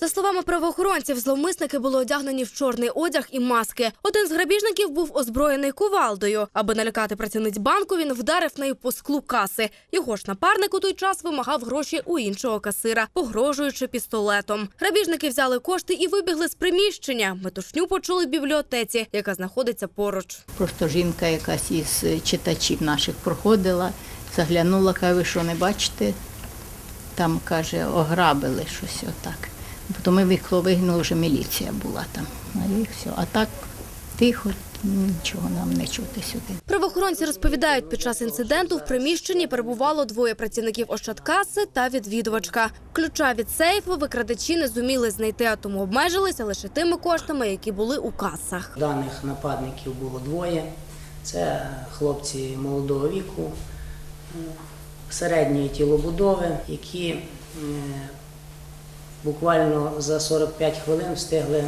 За словами правоохоронців, зловмисники були одягнені в чорний одяг і маски. Один з грабіжників був озброєний кувалдою. Аби налякати працівниць банку, він вдарив нею по склу каси. Його ж напарник у той час вимагав гроші у іншого касира, погрожуючи пістолетом. Грабіжники взяли кошти і вибігли з приміщення. Метушню почули в бібліотеці, яка знаходиться поруч. Просто жінка якась із читачів наших проходила, заглянула, каже, ви що не бачите? Там, каже, ограбили щось отак. Потім ми викло вигнули, вже міліція була там. А і все. А так тихо, нічого нам не чути сюди. Правоохоронці розповідають, під час інциденту в приміщенні перебувало двоє працівників Ощадкаси та відвідувачка. Ключа від сейфу викрадачі не зуміли знайти, а тому обмежилися лише тими коштами, які були у касах. Даних нападників було двоє. Це хлопці молодого віку, середньої тілобудови, які буквально за 45 хвилин встигли,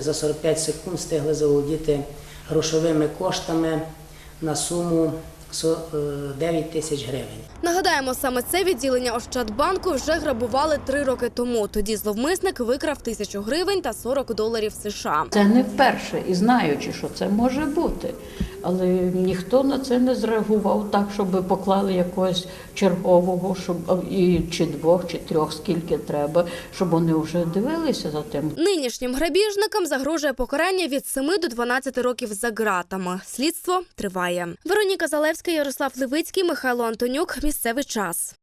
за 45 секунд встигли заволодіти грошовими коштами на суму со- е, 9 тисяч гривень. Нагадаємо, саме це відділення Ощадбанку вже грабували три роки тому. Тоді зловмисник викрав тисячу гривень та 40 доларів США. Це не вперше і знаючи, що це може бути. Але ніхто на це не зреагував так, щоб поклали якогось чергового, щоб і чи двох, чи трьох, скільки треба, щоб вони вже дивилися за тим. Нинішнім грабіжникам загрожує покарання від 7 до 12 років за ґратами. Слідство триває. Вероніка Залевська, Ярослав Левицький, Михайло Антонюк. Місцевий час.